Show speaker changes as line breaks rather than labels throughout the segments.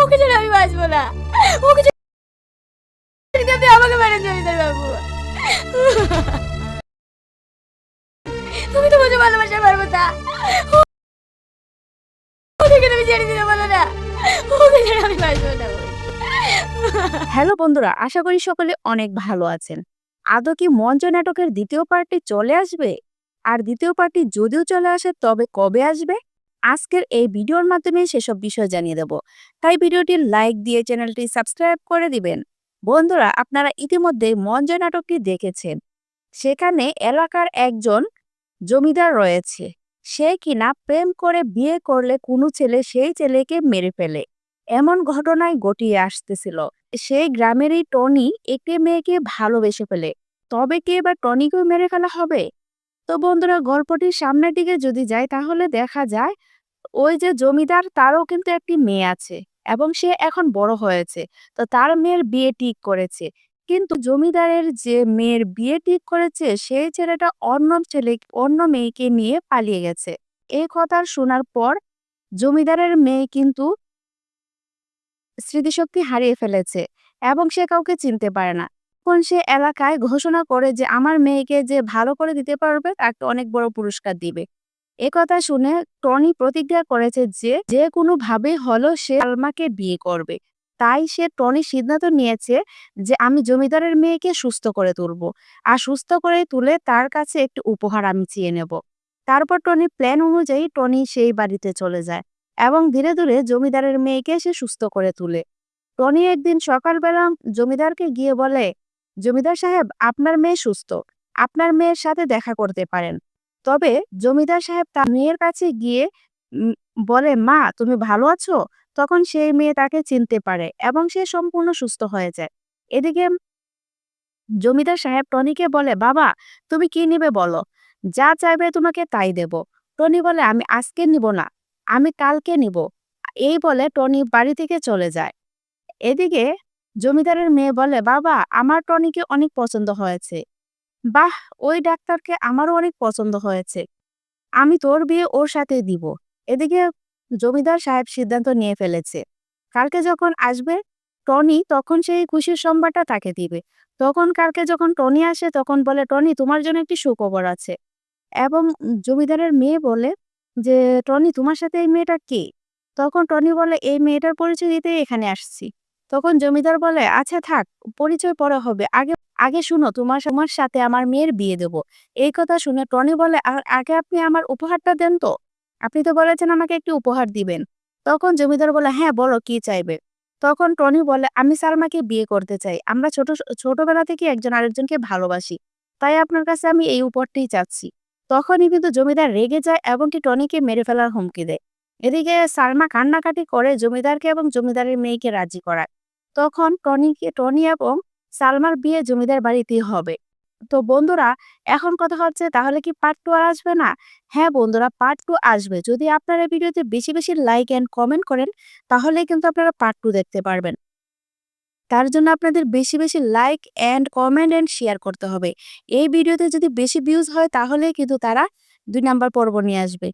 ওকে ছাড়া আমি না। ওকে আমাকে জমিদার বাবু। তুমি তো পারব তা
হ্যালো বন্ধুরা, আশা করি সকলে অনেক ভালো আছেন। আদৌ কি মঞ্চ নাটকের দ্বিতীয় পার্টটি চলে আসবে? আর দ্বিতীয় পার্টটি যদিও চলে আসে, তবে কবে আসবে? আজকের এই ভিডিওর মাধ্যমে সেসব বিষয় জানিয়ে দেব। তাই ভিডিওটি লাইক দিয়ে চ্যানেলটি সাবস্ক্রাইব করে দিবেন। বন্ধুরা, আপনারা ইতিমধ্যে মঞ্চ নাটকটি দেখেছেন। সেখানে এলাকার একজন জমিদার রয়েছে। সে কিনা প্রেম করে বিয়ে করলে কোনো ছেলে সেই ছেলেকে মেরে ফেলে। এমন ঘটনায় গটিয়ে আসতেছিল। সেই গ্রামেরই টনি একটি মেয়েকে ভালোবেসে ফেলে। তবে কি এবার টনিকেও মেরে ফেলা হবে? তো বন্ধুরা, গল্পটির সামনের দিকে যদি যাই, তাহলে দেখা যায় ওই যে জমিদার তারও কিন্তু একটি মেয়ে আছে এবং সে এখন বড় হয়েছে। তো তার মেয়ের বিয়ে ঠিক করেছে। কিন্তু জমিদারের যে মেয়ের বিয়ে ঠিক করেছে, সেই ছেলেটা অন্য ছেলে, অন্য মেয়েকে নিয়ে পালিয়ে গেছে। এই কথা শোনার পর জমিদারের মেয়ে কিন্তু স্মৃতিশক্তি হারিয়ে ফেলেছে এবং সে কাউকে চিনতে পারে না। তখন সে এলাকায় ঘোষণা করে যে, আমার মেয়েকে যে ভালো করে দিতে পারবে, তাকে অনেক বড় পুরস্কার দিবে। এ কথা শুনে টনি প্রতিজ্ঞা করেছে যে যে কোনো ভাবে হলো সে আলমাকে বিয়ে করবে। তাই সে টনি সিদ্ধান্ত নিয়েছে যে, আমি জমিদারের মেয়েকে সুস্থ করে তুলবো। আর সুস্থ করে তুলে তার কাছে একটি উপহার আমি চেয়ে নেব। তারপর টনি প্ল্যান অনুযায়ী টনি সেই বাড়িতে চলে যায় এবং ধীরে ধীরে জমিদারের মেয়েকে সে সুস্থ করে তুলে। টনি একদিন সকালবেলা জমিদারকে গিয়ে বলে, জমিদার সাহেব, আপনার মেয়ে সুস্থ। আপনার মেয়ের সাথে দেখা করতে পারেন। তবে জমিদার সাহেব তার মেয়ের কাছে গিয়ে বলে, মা, তুমি ভালো আছো? তখন সেই মেয়ে তাকে চিনতে পারে এবং সে সম্পূর্ণ সুস্থ হয়ে যায়। এদিকে জমিদার সাহেব টনিকে বলে, বাবা, তুমি কি নিবে বলো? যা চাইবে তোমাকে তাই দেব। টনি বলে, আমি আজকে নিব না, আমি কালকে নিব। এই বলে টনি বাড়ি থেকে চলে যায়। এদিকে জমিদারের মেয়ে বলে, বাবা, আমার টনিকে অনেক পছন্দ হয়েছে। বাহ! ওই ডাক্তারকে আমারও অনেক পছন্দ হয়েছে। আমি তোর বিয়ে ওর সাথে দিব। এদিকে জমিদার সাহেব সিদ্ধান্ত নিয়ে ফেলেছে। কালকে যখন আসবে টনি, তখন সেই খুশির সংবাদটা তাকে দিবে। তখন কালকে যখন টনি আসে, তখন বলে, টনি, তোমার জন্য একটি সুখবর আছে। এবং জমিদারের মেয়ে বলে যে, টনি, তোমার সাথে এই মেয়েটা কে? তখন টনি বলে, এই মেয়েটার পরিচয় দিতে এখানে আসছি। তখন জমিদার বলে আচ্ছা থাক, পরিচয় পরে হবে। আগে আগে শুনো, তোমার তোমার সাথে আমার মেয়ের বিয়ে দেব। এই কথা শুনে টনি বলে, "আর আগে আপনি আমার উপহারটা দেন তো? আপনি তো বলেছেন আমাকে একটি উপহার দিবেন। তখন জমিদার বলে হ্যাঁ বলো, কি চাইবে? তখন টনি বলে, আমি সালমাকে বিয়ে করতে চাই। আমরা ছোট, ছোটবেলা থেকে একজন আরেকজনকে ভালোবাসি। তাই আপনার কাছে আমি এই উপহারটাই চাচ্ছি। তখনই কিন্তু জমিদার রেগে যায় এবং কি টনিকে মেরে ফেলার হুমকি দেয়। এদিকে সালমা কান্নাকাটি করে জমিদারকে এবং জমিদারের মেয়েকে রাজি করায়। তখন টনিকে, টনি এবং সালমার বিয়ে জমিদার বাড়িতেই হবে। তো বন্ধুরা, এখন কথা হচ্ছে তাহলে কি পার্ট টু আর আসবে না? হ্যাঁ বন্ধুরা পার্ট টু আসবে। যদি আপনারা ভিডিওতে বেশি বেশি লাইক অ্যান্ড কমেন্ট করেন তাহলে কিন্তু আপনারা পার্ট টু দেখতে পারবেন। তার জন্য আপনাদের বেশি বেশি like and comment and share করতে হবে। এই ভিডিওতে যদি বেশি ভিউজ হয় তাহলে কিন্তু তারা দুই নাম্বার পর্ব নিয়ে আসবে।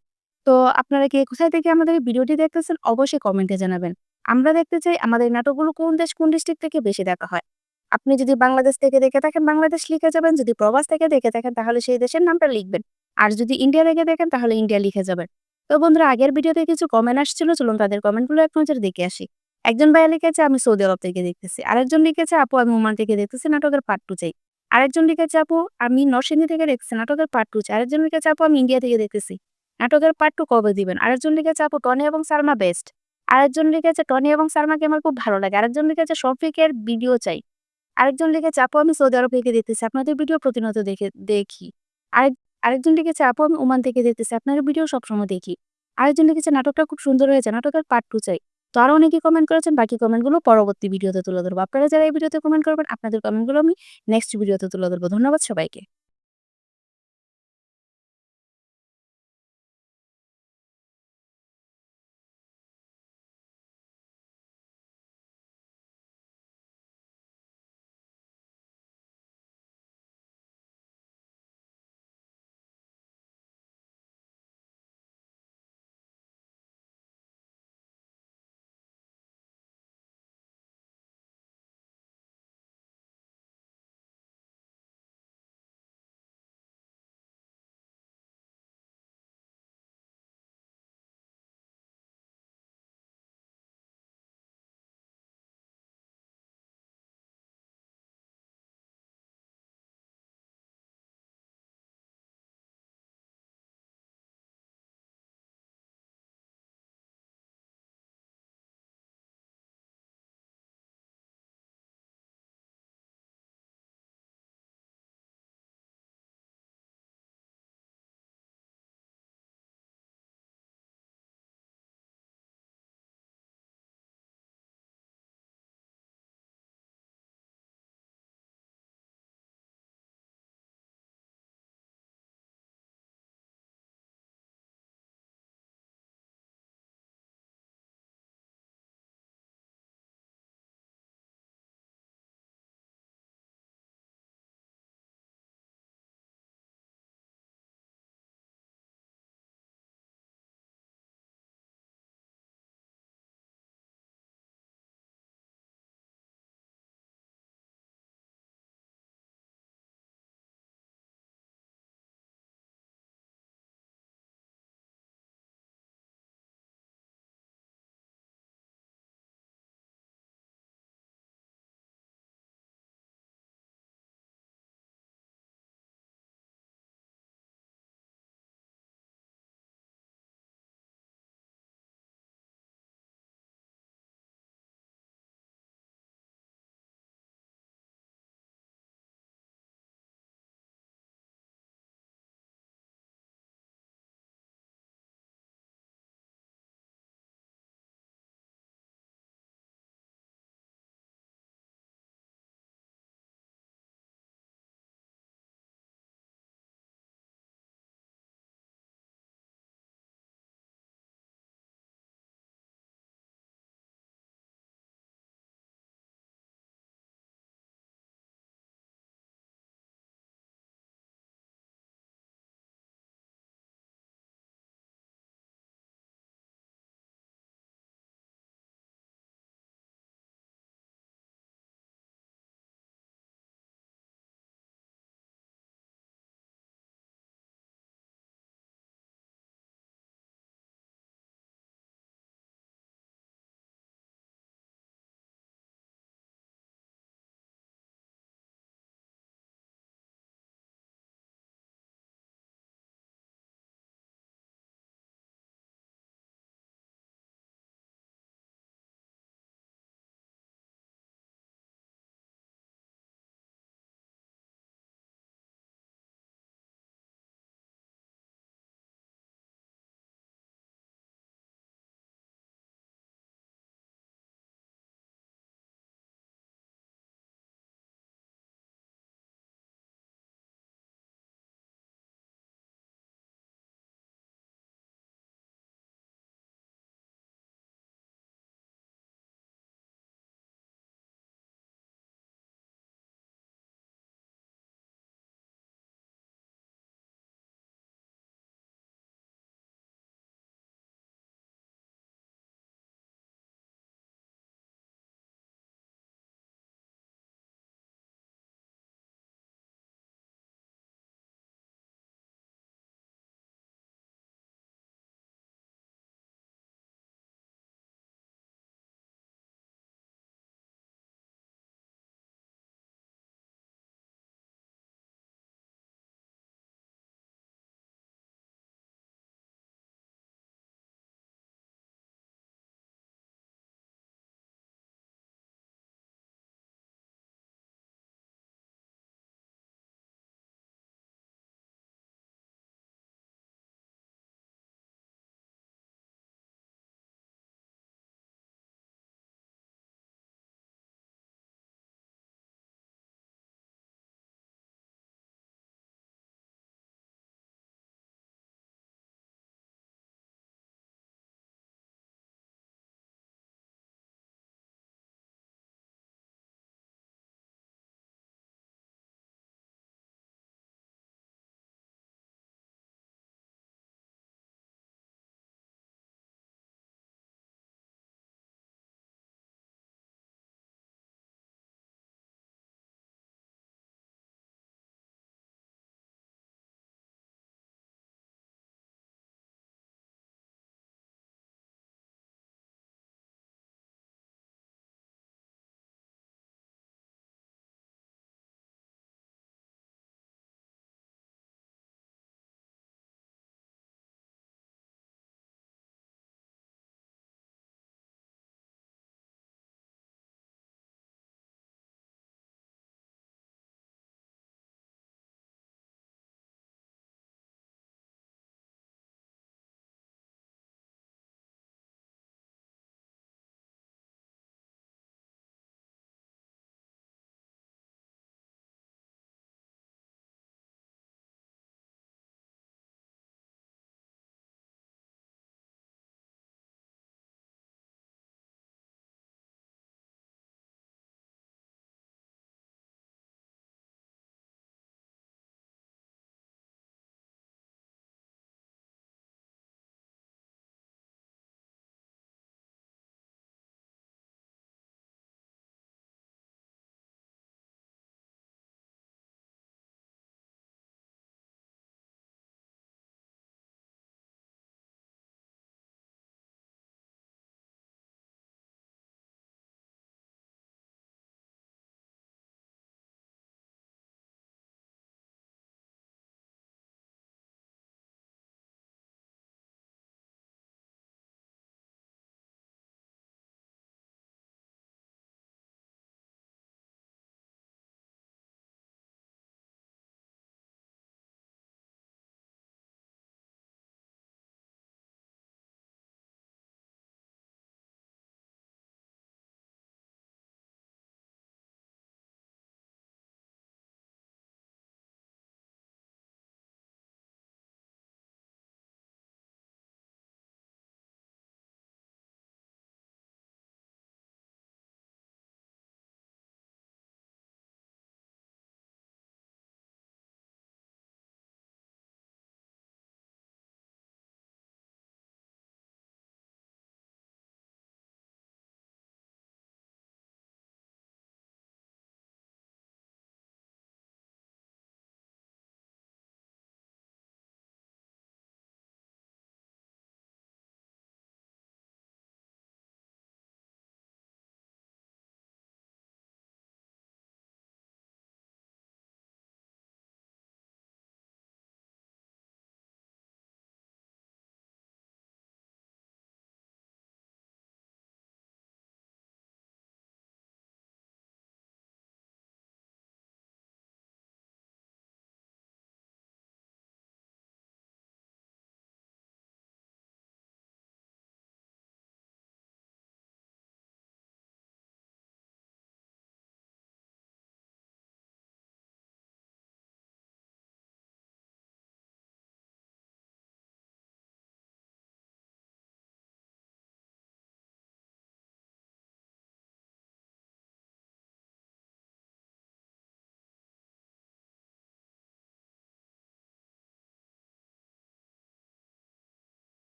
তো আপনারা কে কোথায় থেকে আমাদের ভিডিওটি দেখতেছেন, অবশ্যই কমেন্টে জানাবেন। আমরা দেখতে চাই আমাদের নাটকগুলো কোন দেশ, কোন ডিস্ট্রিক্ট থেকে বেশি দেখা হয়। আপনি যদি বাংলাদেশ থেকে দেখে থাকেন, বাংলাদেশ লিখে যাবেন। যদি প্রবাস থেকে দেখে থাকেন, তাহলে সেই দেশের নামটা লিখবেন। আর যদি ইন্ডিয়া থেকে দেখেন, তাহলে ইন্ডিয়া লিখে যাবেন। তো বন্ধুরা, আগের ভিডিওতে কিছু কমেন্ট আসছিল, চলুন তাদের কমেন্টগুলো এক নজর দেখে আসি। একজন ভাইয়া লিখেছে, আমি সৌদি আরব থেকে দেখতেছি। আরেকজন লিখেছে, আপু, আমি ওমান থেকে দেখতেছি, নাটকের পার্ট টু চাই। আরেকজন লিখেছে, আপু, আমি নরসিংদী থেকে দেখতেছি, নাটকের পার্ট টু চাই। আরেকজন লিখেছে, আপু, আমি ইন্ডিয়া থেকে দেখতেছি, নাটকের পার্ট টু কবে দিবেন? আরেকজন লিখেছে, আপু, টনি এবং সালমা বেস্ট আরেকজন লিখেছে, টনি এবং সালমাকে আমার খুব ভালো লাগে। আরেকজন লিখেছে, শফিকের ভিডিও চাই। আরেকজন লিখেছে আপু আমি সৌদি আরব থেকে দেখতেছি। আপনাদের ভিডিও প্রতিনিয়ত দেখে, দেখি। আরেক, আরেকজন লিখেছে আপু আমি ওমান থেকে দেখতেছি। আপনার ভিডিও সবসময় দেখি। আরেকজন লিখেছে, নাটকটা খুব সুন্দর হয়েছে, নাটকের পার্ট টু চাই। তো আরও অনেকে কমেন্ট করেছেন, বাকি কমেন্টগুলো পরবর্তী ভিডিওতে তুলে ধরবো। আপনারা যারা এই ভিডিওতে কমেন্ট করবেন, আপনাদের কমেন্টগুলো আমি নেক্সট ভিডিওতে তুলে ধরবো। ধন্যবাদ সবাইকে।